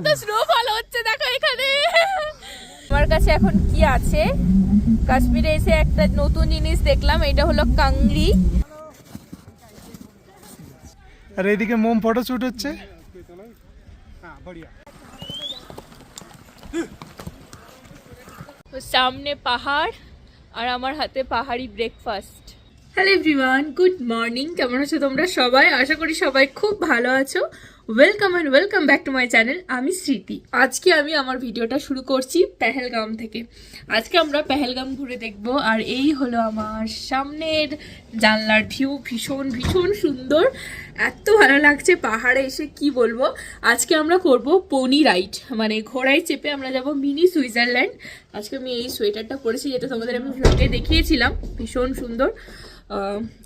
কত স্নোফল হচ্ছে দেখো এখানে। আমার কাছে এখন কি আছে? কাশ্মীরে এসে একটা নতুন জিনিস দেখলাম এটা হলো কাংরি আর এইদিকে মোম ফটো শুট হচ্ছে সামনে পাহাড় আর আমার হাতে পাহাড়ি breakfast hello everyone good morning কেমন আছো তোমরা সবাই? আশা করি সবাই খুব ভালো আছো। Welcome and welcome back to my channel আমি স্মৃতি। আজকে আমি আমার ভিডিওটা শুরু করছি পেহেলগাম থেকে। আজকে আমরা পেহেলগাম ঘুরে দেখব আর এই হলো আমার সামনের জানলার ভিউ ভীষণ ভীষণ সুন্দর। এত ভালো লাগছে পাহাড়ে এসে কি বলব? আজকে আমরা করব পনি রাইড মানে ঘোড়ায় চেপে আমরা যাব মিনি সুইজারল্যান্ড আজকে আমি এই সোয়েটারটা পরেছি যেটা তোমাদের আমি ভিডিওতে দেখিয়েছিলাম। ভীষণ সুন্দর।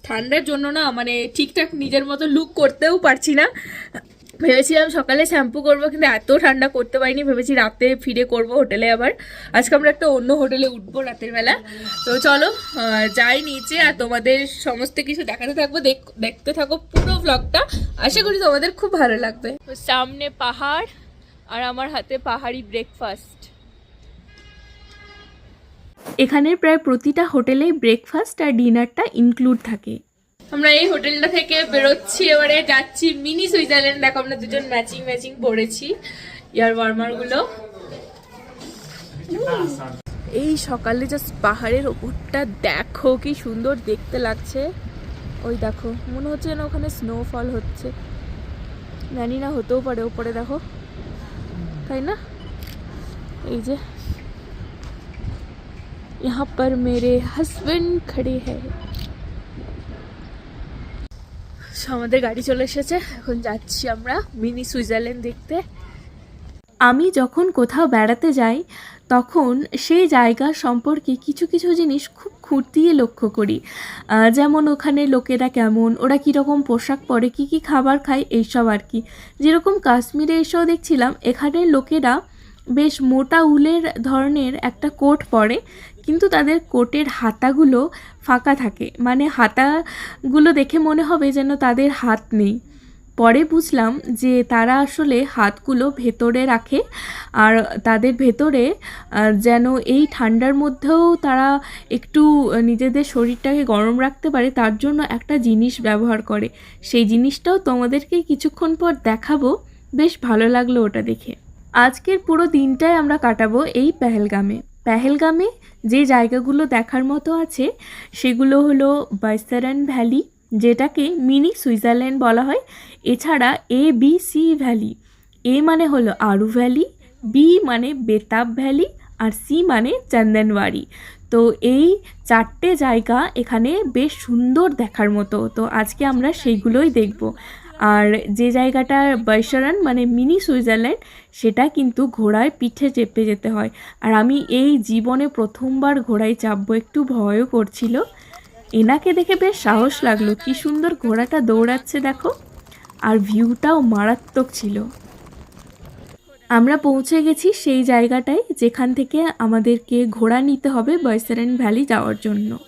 ঠান্ডার জন্য না মানে ঠিকঠাক নিজের মতো লুক করতেও পারছি না। ভেবেছিলাম সকালে শ্যাম্পু করব কিন্তু এত ঠান্ডা করতে পারিনি। ভেবেছি রাতে ফিরে করব হোটেলে আবার। আজকে আমরা একটা অন্য হোটেলে উঠবো রাতের বেলা। তো চলো যাই নিচে আর তোমাদের সমস্ত কিছু দেখাতে থাকব দেখ- দেখতে থাকো পুরো ব্লগটা আশা করি তোমাদের খুব ভালো লাগবে। সামনে পাহাড় আর আমার হাতে পাহাড়ি ব্রেকফাস্ট এখানের প্রায় প্রতিটা হোটেলেই ব্রেকফাস্ট আর ডিনারটা ইনক্লুড থাকে। আমরা এই হোটেলটা থেকে বেরোচ্ছি এবারে যাচ্ছি মিনি সুইজারল্যান্ড দেখো আমরা দুজন ম্যাচিং ম্যাচিং পড়েছি ইয়ার ওয়ার্মার গুলো এই সকালে জাস্ট পাহাড়ের ওপরটা দেখো কি সুন্দর দেখতে লাগছে ওই দেখো মনে হচ্ছে যেন ওখানে স্নোফল হচ্ছে জানি না হতেও পারে ওপরে দেখো তাই না এই যে यहाँ पर मेरे हस्बैंड खड़े हैं আমাদের গাড়ি চলে এসেছে। এখন যাচ্ছি আমরা মিনি সুইজারল্যান্ড দেখতে। আমি যখন কোথাও বেড়াতে যাই, তখন সেই জায়গা সম্পর্কে কিছু কিছু জিনিস খুব খুঁটিয়ে লক্ষ্য করি। যেমন ওখানে লোকেরা কেমন, ওরা কীরকম পোশাক পরে, কী কী খাবার খায়, এইসব আর কি। যেরকম কাশ্মীরে এসেও দেখছিলাম, এখানের লোকেরা বেশ মোটা উলের ধরনের একটা কোট পরে, কিন্তু তাদের কোটের হাতাগুলো ফাঁকা থাকে। মানে হাতাগুলো দেখে মনে হবে যেন তাদের হাত নেই। পরে বুঝলাম যে তারা আসলে হাতগুলো ভেতরে রাখে আর তাদের ভেতরে যেন এই ঠান্ডার মধ্যেও তারা একটু নিজেদের শরীরটাকে গরম রাখতে পারে, তার জন্য একটা জিনিস ব্যবহার করে। সেই জিনিসটাও তোমাদেরকে কিছুক্ষণ পর দেখাবো। বেশ ভালো লাগল ওটা দেখে। আজকের পুরো দিনটাই আমরা কাটাবো এই পেহেলগামে। পেহেলগামে যে জায়গাগুলো দেখার মতো আছে, সেগুলো হলো বাইসারান ভ্যালি, যেটাকে মিনি সুইজারল্যান্ড বলা হয়। এছাড়া A, B, C valley. A মানে হলো আরু ভ্যালি, বি মানে বেতাব ভ্যালি, আর সি মানে চন্দনওয়ারি তো এই চারটে জায়গা এখানে বেশ সুন্দর দেখার মতো। তো আজকে আমরা সেইগুলোই দেখব। আর যে জায়গাটা বৈশরান মানে মিনি সুইজারল্যান্ড, সেটা কিন্তু ঘোড়ায় পিঠে চেপে যেতে হয়। আর আমি এই জীবনে প্রথমবার ঘোড়ায় চাপবো, একটু ভয়ও করছিল। এনাকে দেখে বেশ সাহস লাগল, কি সুন্দর ঘোড়াটা দৌড়াচ্ছে দেখো। আর ভিউটাও মারাত্মক ছিল। আমরা পৌঁছে গেছি সেই জায়গাটায়, যেখান থেকে আমাদেরকে ঘোড়া নিতে হবে বয়সারেন ভ্যালি যাওয়ার জন্য।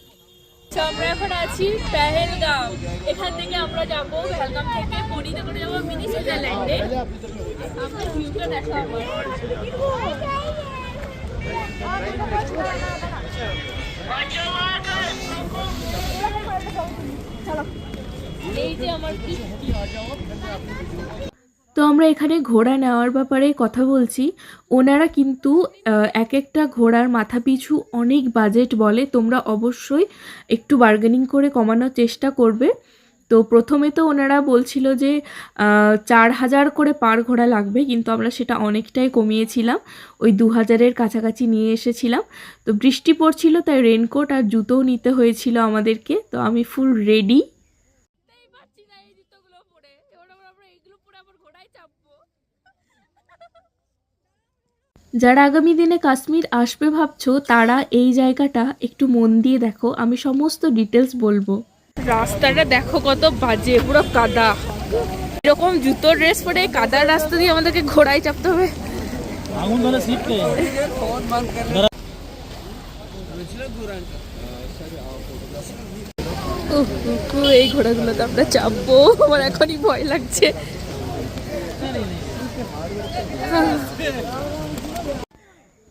আমরা এখন আছি পেহেলগাম। এখান থেকে আমরা যাব পেহেলগাম থেকে পরিতে করে যাব মিনি সুইজারল্যান্ডে। আমরা এই যে আমার কীর্তি তো আমরা এখানে ঘোড়া নেওয়ার ব্যাপারে কথা বলছি। ওনারা কিন্তু এক একটা ঘোড়ার মাথা পিছু অনেক বাজেট বলে। তোমরা অবশ্যই একটু বার্গেনিং করে কমানোর চেষ্টা করবে। তো প্রথমে তো ওনারা বলছিল যে চার হাজার করে পার ঘোড়া লাগবে, কিন্তু আমরা সেটা অনেকটাই কমিয়েছিলাম। ওই দু হাজারের কাছাকাছি নিয়ে এসেছিলাম। তো বৃষ্টি পড়ছিল, তাই রেনকোট আর জুতোও নিতে হয়েছিল আমাদেরকে। তো আমি ফুল রেডি পারছি না এই জুতোগুলো পরে এবার আবার আমরা এইগুলো পরে আবার ঘোড়ায় চাপবো যারা আগামী দিনে কাশ্মীর আসবে ভাবছ তারা এই জায়গাটা একটু মন দিয়ে দেখো আমি সমস্ত ডিটেলস বলব। রাস্তাটা দেখো কত বাজে পুরো কাদা। এরকম জুতোর ড্রেস পরে কাদার রাস্তা দিয়ে আমাদেরকে ঘোড়ায় চাপতে হবে। এই ঘোড়াগুলোতে আমরা চাপবো আমার এখনই ভয় লাগছে।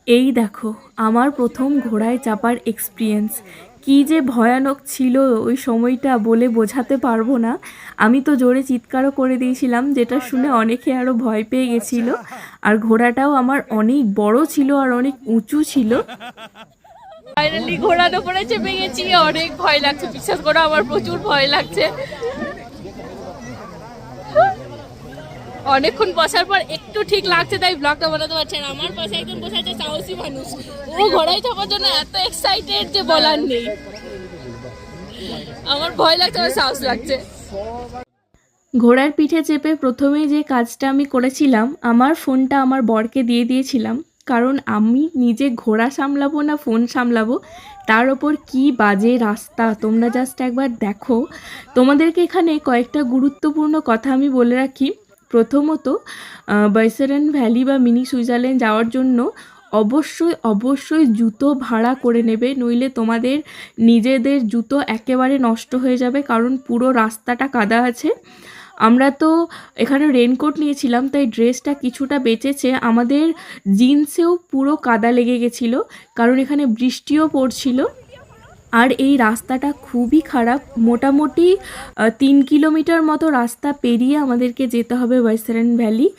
এই দেখো, আমার প্রথম ঘোড়ায় চাপার এক্সপিরিয়েন্স কী যে ভয়ানক ছিল ওই সময়টা বলে বোঝাতে পারব না। আমি তো জোরে চিৎকারও করে দিয়েছিলাম, যেটা শুনে অনেকে আরও ভয় পেয়ে গেছিল। আর ঘোড়াটাও আমার অনেক বড় ছিল আর অনেক উঁচু ছিল। ফাইনালি ঘোড়ার উপরে চেপে গেছি, অনেক ভয় লাগছে, বিশ্বাস করো, আমার প্রচুর ভয় লাগছে। অনেকক্ষণ বসার পর একটু ঠিক লাগছে, তাই ব্লগটা বানাতে পারছে না। আমার পাশে একজন বসে আছে সাহসী মানুষ। ও ঘোড়ায় চাপার জন্য এত এক্সাইটেড যে বলার নেই। আমার ভয় লাগছে, আমার সাহস লাগছে। ঘোড়ার পিঠে চেপে প্রথমেই যে কাজটা আমি করেছিলাম, আমার ফোনটা আমার বরকে দিয়ে দিয়েছিলাম। কারণ আমি নিজে ঘোড়া সামলাবো না ফোন সামলাবো, তার ওপর কি বাজে রাস্তা, তোমরা জাস্ট একবার দেখো। তোমাদেরকে এখানে কয়েকটা গুরুত্বপূর্ণ কথা আমি বলে রাখি। প্রথমত বাইসারেন ভ্যালি বা মিনি সুইজারল্যান্ড যাওয়ার জন্য অবশ্যই অবশ্যই জুতো ভাড়া করে নেবে। নইলে তোমাদের নিজেদের জুতো একেবারে নষ্ট হয়ে যাবে কারণ পুরো রাস্তাটা কাদা আছে। আমরা তো এখানে রেনকোট নিয়েছিলাম, তাই ড্রেসটা কিছুটা বেঁচেছে। আমাদের জিন্সেও পুরো কাদা লেগে গেছিল, কারণ এখানে বৃষ্টিও পড়ছিল। আর এই রাস্তাটা খুবই খারাপ। মোটামুটি তিন কিলোমিটার মতো রাস্তা পেরিয়ে আমাদেরকে যেতে হবে ওয়েস্টার্ন ভ্যালি।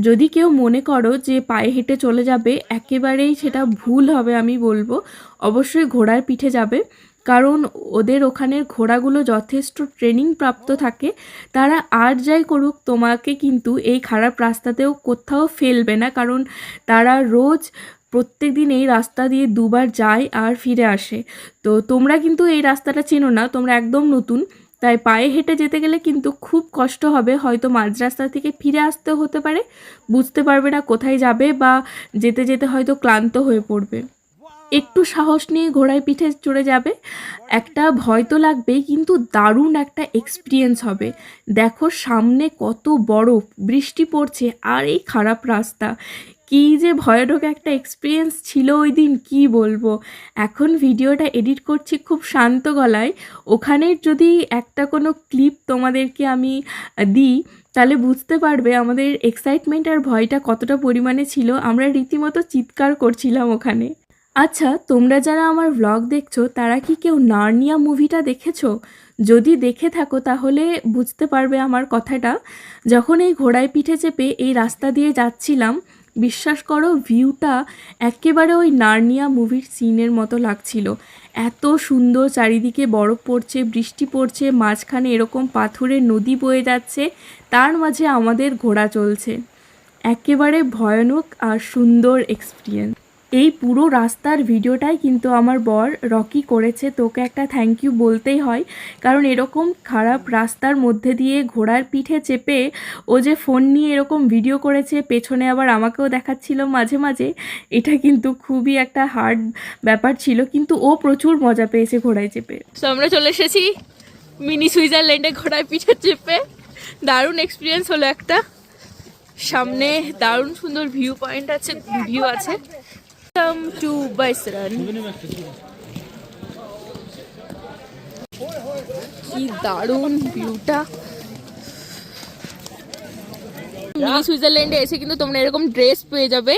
যদি কেউ মনে করো যে পায়ে হেঁটে চলে যাবে, একেবারেই সেটা ভুল হবে আমি বলব। অবশ্যই ঘোড়ার পিঠে যাবে। কারণ ওদের ওখানের ঘোড়াগুলো যথেষ্ট ট্রেনিং প্রাপ্ত থাকে। তারা আর যাই করুক, তোমাকে কিন্তু এই খারাপ রাস্তাতেও কোথাও ফেলবে না। কারণ তারা রোজ প্রত্যেক দিন এই রাস্তা দিয়ে দুবার যায় আর ফিরে আসে। তো তোমরা কিন্তু এই রাস্তাটা চেনো না, তোমরা একদম নতুন। তাই পায়ে হেঁটে যেতে গেলে কিন্তু খুব কষ্ট হবে, হয়তো মাঝ রাস্তা থেকে ফিরে আসতেও হতে পারে। বুঝতে পারবে না কোথায় যাবে বা যেতে যেতে হয়তো ক্লান্ত হয়ে পড়বে। একটু সাহস নিয়ে ঘোড়ায় পিঠে চড়ে যাবে। একটা ভয় তো লাগবেই, কিন্তু দারুণ একটা এক্সপিরিয়েন্স হবে। দেখো সামনে কত বরফ, বৃষ্টি পড়ছে আর এই খারাপ রাস্তা। কী যে ভয়ানক একটা এক্সপিরিয়েন্স ছিল ওই দিন কী বলব? এখন ভিডিওটা এডিট করছি খুব শান্ত গলায়। ওখানের যদি একটা কোনো ক্লিপ তোমাদেরকে আমি দিই, তাহলে বুঝতে পারবে আমাদের এক্সাইটমেন্ট আর ভয়টা কতটা পরিমাণে ছিল। আমরা রীতিমতো চিৎকার করছিলাম ওখানে। আচ্ছা তোমরা যারা আমার ভ্লগ দেখছ, তারা কি কেউ নার্নিয়া মুভিটা দেখেছ? যদি দেখে থাকো, তাহলে বুঝতে পারবে আমার কথাটা। যখন এই ঘোড়ায় পিঠে চেপে এই রাস্তা দিয়ে যাচ্ছিলাম বিশ্বাস করো ভিউটা একেবারে ওই নার্নিয়া মুভির সিনের মতো লাগছিল। এত সুন্দর চারিদিকে বরফ পড়ছে, বৃষ্টি পড়ছে, মাঝখানে এরকম পাথরের নদী বয়ে যাচ্ছে, তার মাঝে আমাদের ঘোড়া চলছে। একেবারে ভয়ানক আর সুন্দর এক্সপিরিয়েন্স এই পুরো রাস্তার ভিডিওটাই কিন্তু আমার বর রকি করেছে। তোকে একটা থ্যাংক ইউ বলতেই হয়। কারণ এরকম খারাপ রাস্তার মধ্যে দিয়ে ঘোড়ার পিঠে চেপে ও যে ফোন নিয়ে এরকম ভিডিও করেছে, পেছনে আবার আমাকেও দেখাচ্ছিল মাঝে মাঝে, এটা কিন্তু খুবই একটা হার্ড ব্যাপার ছিল। কিন্তু ও প্রচুর মজা পেয়েছে ঘোড়ায় চেপে। তো আমরা চলে এসেছি মিনি সুইজারল্যান্ডে ঘোড়ায় পিঠে চেপে। দারুণ এক্সপিরিয়েন্স হলো একটা। সামনে দারুণ সুন্দর ভিউ পয়েন্ট আছে ভিউ আছে। Welcome to Baisaran. কি দারুণ ভিউটা মিনি সুইজারল্যান্ডে এসে কিন্তু তোমরা এরকম ড্রেস পেয়ে যাবে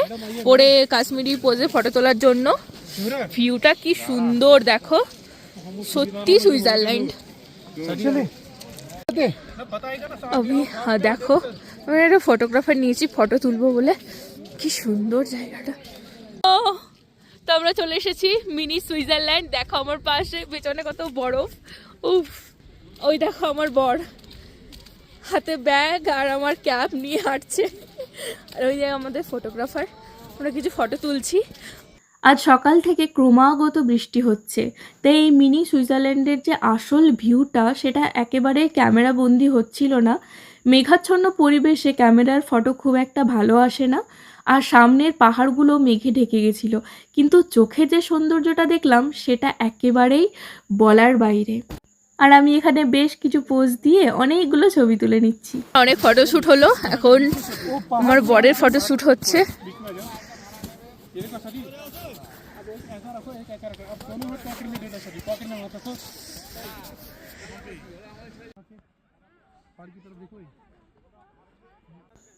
পরে কাশ্মীরি পোজে ফটো তোলার জন্য। ভিউটা কি সুন্দর দেখো। সত্যি সুইজারল্যান্ড আমি হ্যাঁ, দেখো। আমি একটা ফটোগ্রাফার নিয়েছি ফটো তুলবো বলে। কি সুন্দর জায়গাটা। তো আমরা চলে এসেছি মিনি সুইজারল্যান্ড। দেখো আমার পাশে, পেছনে কত বরফ। উফ, ওই দেখো আমার বর। হাতে ব্যাগ আর আমার ক্যাপ নিয়ে হাঁটছে। আর ওই জায়গায় আমাদের ফটোগ্রাফার আমরা কিছু ফটো তুলছি। আজ সকাল থেকে ক্রমাগত বৃষ্টি হচ্ছে। তাই এই মিনি সুইজারল্যান্ডের যে আসল ভিউটা সেটা একেবারে ক্যামেরা বন্দি হচ্ছিল না। মেঘাচ্ছন্ন পরিবেশে ক্যামেরার ফটো খুব একটা ভালো আসে না। আর সামনের পাহাড়গুলো মেঘে ঢেকে গেছিল। কিন্তু চোখে যে সৌন্দর্যটা দেখলাম, সেটা একেবারেই বলার বাইরে। আর আমি এখানে বেশ কিছু পোজ দিয়ে অনেকগুলো ছবি তুলে নিচ্ছি। অনেক ফটোশ্যুট হলো। এখন আমার বরের ফটোশ্যুট হচ্ছে।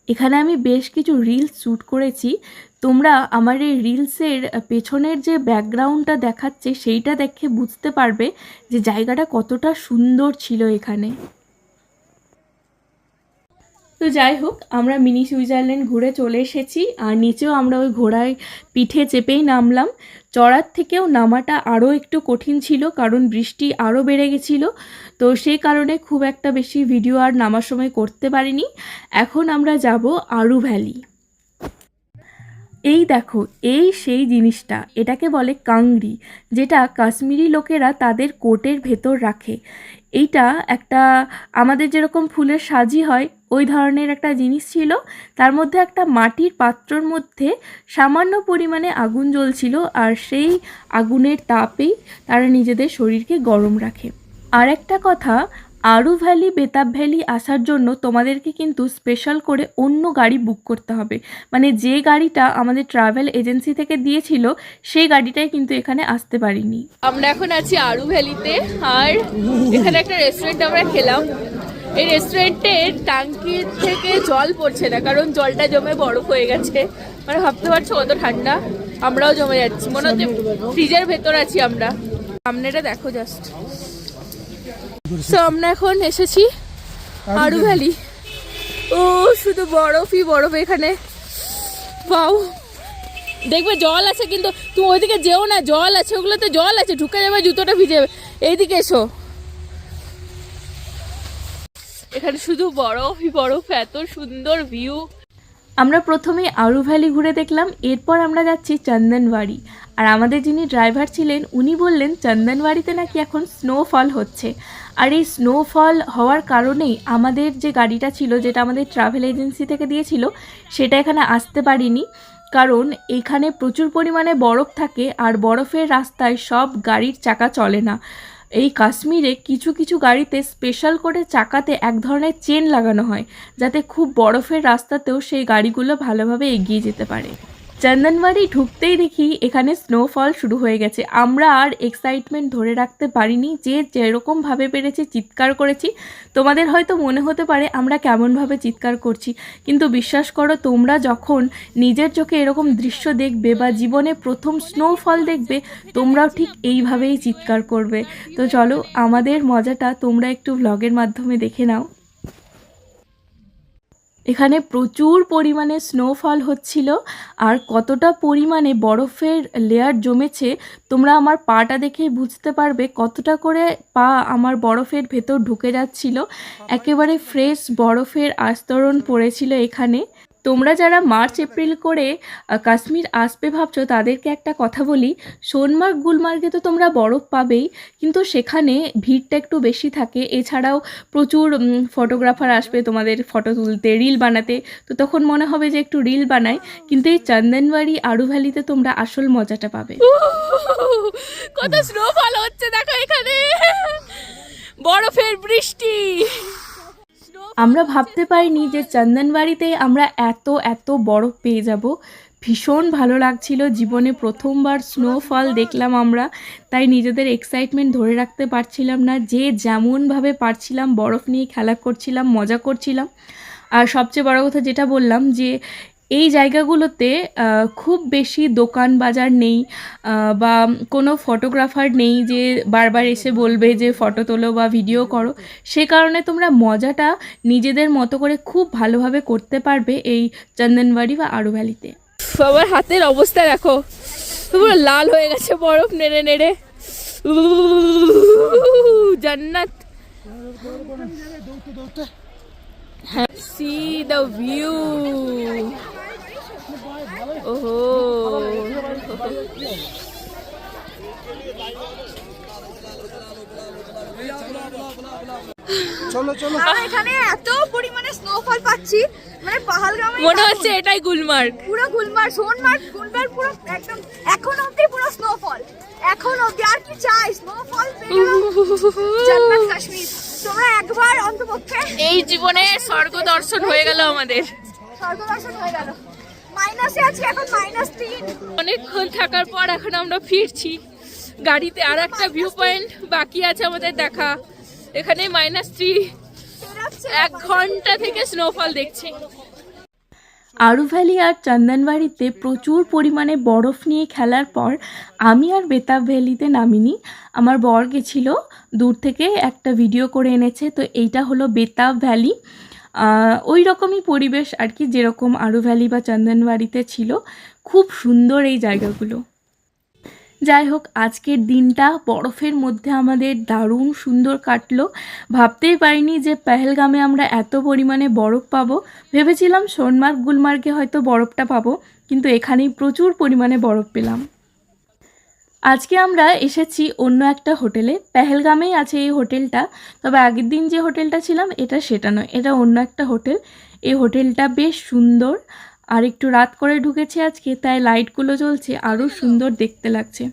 এখানে আমি বেশ কিছু রিলস শ্যুট করেছি। তোমরা আমার এই রিলসের পেছনের যে ব্যাকগ্রাউন্ডটা দেখাচ্ছে, সেইটা দেখে বুঝতে পারবে যে জায়গাটা কতটা সুন্দর ছিল এখানে। তো যাই হোক, আমরা মিনি সুইজারল্যান্ড ঘুরে চলে এসেছি, আর নিচেও আমরা ওই ঘোড়ায় পিঠে চেপেই নামলাম। চড়ার থেকেও নামাটা আরও একটু কঠিন ছিল, কারণ বৃষ্টি আরও বেড়ে গেছিল, তো সেই কারণে খুব একটা বেশি ভিডিও আর নামার সময় করতে পারিনি। এখন আমরা যাব আরু ভ্যালি। এই দেখো, এই সেই জিনিসটা, এটাকে বলে কাংরি যেটা কাশ্মীরি লোকেরা তাদের কোটের ভেতর রাখে। এইটা একটা, আমাদের যেরকম ফুলের সাজি হয় ওই ধরনের একটা জিনিস ছিল। তার মধ্যে একটা মাটির পাত্রর মধ্যে সামান্য পরিমাণে আগুন জ্বলছিল আর সেই আগুনের তাপেই তারা নিজেদের শরীরকে গরম রাখে। আর একটা কথা, আরু ভ্যালি, বেতাব ভ্যালি আসার জন্য তোমাদেরকে কিন্তু স্পেশাল করে অন্য গাড়ি বুক করতে হবে। মানে যে গাড়িটা আমাদের ট্রাভেল এজেন্সি থেকে দিয়েছিল, সেই গাড়িটাই কিন্তু এখানে আসতে পারিনি। আমরা এখন আছি আরু ভ্যালিতে, আর এখানে একটা রেস্টুরেন্ট আমরা খেলাম। এই রেস্টুরেন্টের ট্যাঙ্কি থেকে জল পড়ছে না, কারণ জলটা জমে বরফ হয়ে গেছে। মানে ভাবতে পারছ কত ঠান্ডা? আমরাও জমে যাচ্ছি। মনে হচ্ছে ফ্রিজের ভেতর আছি আমরা। সামনেটা দেখো জাস্ট তো আমরা এখন এসেছি আরু ভ্যালি। ও, শুধু বরফই বরফ এখানে। পাও দেখবে জল আছে, কিন্তু তুমি ওইদিকে যেও না, জল আছে, ওগুলোতে জল আছে, ঢুকে যাবে, জুতোটা ভিজে যাবে। এইদিকে এসো। এখানে শুধু বরফই বরফ এত সুন্দর ভিউ আমরা প্রথমে আরু ভ্যালি ঘুরে দেখলাম, এরপর আমরা যাচ্ছি চন্দনবাড়ি আর আমাদের যিনি ড্রাইভার ছিলেন, উনি বললেন চন্দনবাড়িতে নাকি এখন স্নোফল হচ্ছে। আর এই স্নোফল হওয়ার কারণেই আমাদের যে গাড়িটা ছিল, যেটা আমাদের ট্রাভেল এজেন্সি থেকে দিয়েছিল, সেটা এখানে আসতে পারিনি। কারণ এখানে প্রচুর পরিমাণে বরফ থাকে, আর বরফের রাস্তায় সব গাড়ির চাকা চলে না। এই কাশ্মীরে কিছু কিছু গাড়িতে স্পেশাল করে চাকাতে এক ধরনের চেন লাগানো হয়, যাতে খুব বরফের রাস্তাতেও সেই গাড়িগুলো ভালোভাবে এগিয়ে যেতে পারে। চন্দনবাড়ি ঢুকতেই দেখি এখানে স্নোফল শুরু হয়ে গেছে। আমরা আর এক্সাইটমেন্ট ধরে রাখতে পারিনি যে যেরকমভাবে পেরেছি চিৎকার করেছি। তোমাদের হয়তো মনে হতে পারে আমরা কেমনভাবে চিৎকার করছি, কিন্তু বিশ্বাস করো তোমরা যখন নিজের চোখে এরকম দৃশ্য দেখবে বা জীবনে প্রথম স্নোফল দেখবে, তোমরাও ঠিক এইভাবেই চিৎকার করবে। তো চলো আমাদের মজাটা তোমরা একটু ভ্লগের মাধ্যমে দেখে নাও। এখানে প্রচুর পরিমাণে স্নোফল হচ্ছিল আর কতটা পরিমাণে বরফের লেয়ার জমেছে তোমরা আমার পাটা দেখে বুঝতে পারবে কতটা করে পা আমার বরফের ভেতর ঢুকে যাচ্ছিল। একেবারে ফ্রেশ বরফের আস্তরণ পড়েছিল এখানে। তোমরা যারা মার্চ, এপ্রিল করে কাশ্মীর আসবে ভাবছ, তাদেরকে একটা কথা বলি। সোনমার্গ, গুলমার্গে তো তোমরা বরফ পাবেই, কিন্তু সেখানে ভিড়টা একটু বেশি থাকে। এছাড়াও প্রচুর ফটোগ্রাফার আসবে তোমাদের ফটো তুলতে রিল বানাতে। তো তখন মনে হবে যে একটু রিল বানাই, কিন্তু এই চন্দনবাড়ি, আরু ভ্যালিতে তোমরা আসল মজাটা পাবে। কত স্নোফল হচ্ছে দেখো এখানে। বরফের বৃষ্টি। আমরা ভাবতে পারিনি যে চন্দনবাড়িতে আমরা এত এত বরফ পেয়ে যাব। ভীষণ ভালো লাগছিল। জীবনে প্রথমবার স্নোফল দেখলাম আমরা, তাই নিজেদের এক্সাইটমেন্ট ধরে রাখতে পারছিলাম না। যে যেমনভাবে পারছিলাম, বরফ নিয়ে খেলা করছিলাম, মজা করছিলাম। আর সবচেয়ে বড় কথা যেটা বললাম যে এই জায়গাগুলোতে খুব বেশি দোকান বাজার নেই বা কোনো ফটোগ্রাফার নেই যে বারবার এসে বলবে যে ফটো তোলো বা ভিডিও করো। সে কারণে তোমরা মজাটা নিজেদের মতো করে খুব ভালোভাবে করতে পারবে এই চন্দনবাড়ি বা আরু ভ্যালিতে। সবার হাতের অবস্থা দেখো। পুরো লাল হয়ে গেছে, বরফ নেড়ে নেড়ে। জান্নাত। সি দ্য ভিউ ওহো। চলো চলো। এখানে এত পরিমাণে স্নোফল পাচ্ছি মানে মনে হচ্ছে এটাই গুলমার্গ। পুরো গুলমার্গ সোনমার্গ গুলমার্গ পুরো একদম এখন অবধি পুরো স্নোফল এখন অবধি আর কি চাই স্নোফল জান্নাত কাশ্মীর। তোমরা একবার অন্তপক্ষে এই জীবনে স্বর্গ দর্শন হয়ে গেল আমাদের। স্বর্গ দর্শন হয়ে গেল। মাইনাসে আছি এখন মাইনাস তিন। অনেকক্ষণ থাকার পর এখন আমরা ফিরছি। গাড়িতে আর একটা ভিউ পয়েন্ট বাকি আছে আমাদের দেখা। এখানে মাইনাস থ্রি এক ঘণ্টা থেকে স্নোফল দেখছি। আরু ভ্যালি আর চন্দনবাড়িতে প্রচুর পরিমাণে বরফ নিয়ে খেলার পর আমি আর বেতাব ভ্যালিতে নামিনি। আমার বর গেছিল দূর থেকে একটা ভিডিও করে এনেছে। তো এইটা হলো বেতাব ভ্যালি। ওই রকমই পরিবেশ আর কি যেরকম আরু ভ্যালি বা চন্দনবাড়িতে ছিল। খুব সুন্দর এই জায়গাগুলো। যাই হোক, আজকের দিনটা বরফের মধ্যে আমাদের দারুণ সুন্দর কাটলো। ভাবতেই পারিনি যে পেহেলগামে আমরা এত পরিমাণে বরফ পাবো। ভেবেছিলাম সোনমার্গ, গুলমার্গে হয়তো বরফটা পাবো, কিন্তু এখানেই প্রচুর পরিমাণে বরফ পেলাম। আজকে আমরা এসেছি অন্য একটা হোটেলে। পেহেলগামেই আছে এই হোটেলটা। তবে আগের দিন যে হোটেলটা ছিলাম এটা সেটা নয় এটা অন্য একটা হোটেল। এই হোটেলটা বেশ সুন্দর। আর একটু রাত করে ঢুকেছি আজকে তাই লাইটগুলো জ্বলছে আরও সুন্দর দেখতে লাগছে।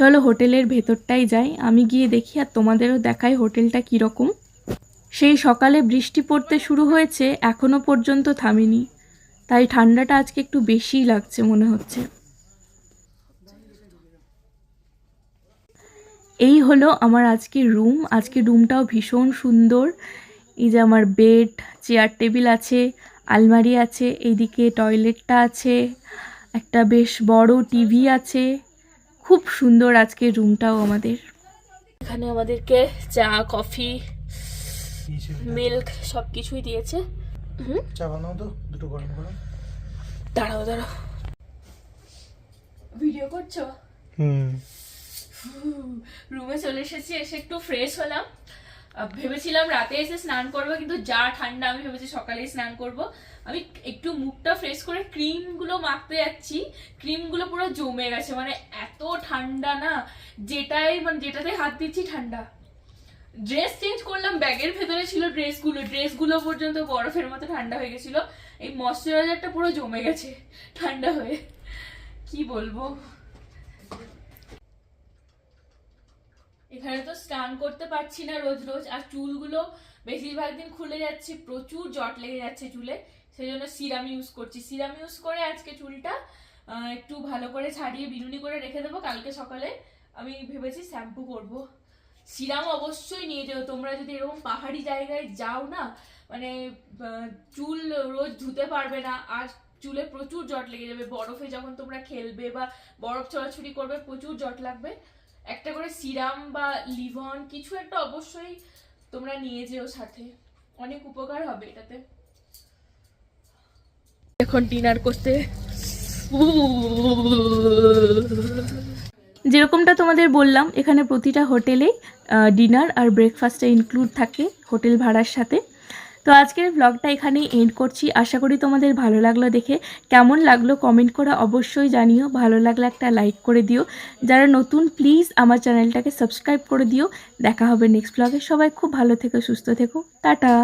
চলো হোটেলের ভেতরটাই যাই আমি গিয়ে দেখি আর তোমাদেরও দেখাই হোটেলটা কীরকম। সেই সকালে বৃষ্টি পড়তে শুরু হয়েছে এখনও পর্যন্ত থামেনি। তাই ঠান্ডাটা আজকে একটু বেশিই লাগছে মনে হচ্ছে। এই হলো আমার আজকের রুম আজকের রুমটাও ভীষণ সুন্দর। এই যে আমার বেড চেয়ার টেবিল আছে আলমারি আছে এইদিকে টয়লেটটা আছে একটা বেশ বড় টিভি আছে। খুব সুন্দর আজকের রুমটাও আমাদের। এখানে আমাদেরকে চা কফি মিল্ক সব কিছুই দিয়েছে। হুম? চা বানাও তো দুটো গরম করো দাঁড়াও দাঁড়াও। ভিডিও করছ? হুম। রুমে চলে এসেছি, এসে একটু ফ্রেশ হলাম। ভেবেছিলাম রাতে এসে স্নান করব, কিন্তু যা ঠান্ডা, আমি ভেবেছি সকালেই স্নান করব। আমি একটু মুখটা ফ্রেশ করে ক্রিমগুলো মাখতে যাচ্ছি ক্রিমগুলো পুরো জমে গেছে মানে এত ঠান্ডা না, যেটাই মানে যেটাতে হাত দিচ্ছি ঠান্ডা। ড্রেস চেঞ্জ করলাম, ব্যাগের ভেতরে ছিল ড্রেসগুলো ড্রেসগুলো পর্যন্ত বরফের মতো ঠান্ডা হয়ে গেছিল। এই ময়শ্চারাইজারটা পুরো জমে গেছে, ঠান্ডা হয়ে। কি বলব? এখানে তো স্নান করতে পারছি না রোজ রোজ, আর চুলগুলো বেশিরভাগ দিন খুলে যাচ্ছে, প্রচুর জট লেগে যাচ্ছে চুলে। সেই জন্য সিরাম ইউজ করছি। সিরাম ইউজ করে আজকে চুলটা একটু ভালো করে ছাড়িয়ে বিনুনি করে রেখে দেবো। কালকে সকালে আমি ভেবেছি শ্যাম্পু করব। সিরাম অবশ্যই নিয়ে যেও। তোমরা যদি এরকম পাহাড়ি জায়গায় যাও না মানে চুল রোজ ধুতে পারবে না, আর চুলে প্রচুর জট লেগে যাবে। বরফে যখন তোমরা খেলবে বা বরফ চড়াছুড়ি করবে, প্রচুর জট লাগবে। একটা করে সিরাম বা লিভন কিছু একটা অবশ্যই তোমরা নিয়ে যেও সাথে। অনেক উপকার হবে এটাতে। এখন ডিনার করতে। যেরকমটা তোমাদের বললাম, এখানে প্রতিটা হোটেলেই ডিনার আর ব্রেকফাস্টে ইনক্লুড থাকে হোটেল ভাড়ার সাথে। তো আজকের ব্লগটা এখানেই এন্ড করছি। আশা করি তোমাদের ভালো লাগল দেখে। কেমন লাগল কমেন্ট করে অবশ্যই জানিও। ভালো লাগলে একটা লাইক করে দিও। যারা নতুন প্লিজ আমার চ্যানেলটাকে সাবস্ক্রাইব করে দিও। দেখা হবে নেক্সট ব্লগে সবাই খুব ভালো থেকো, সুস্থ থেকো। টাটা!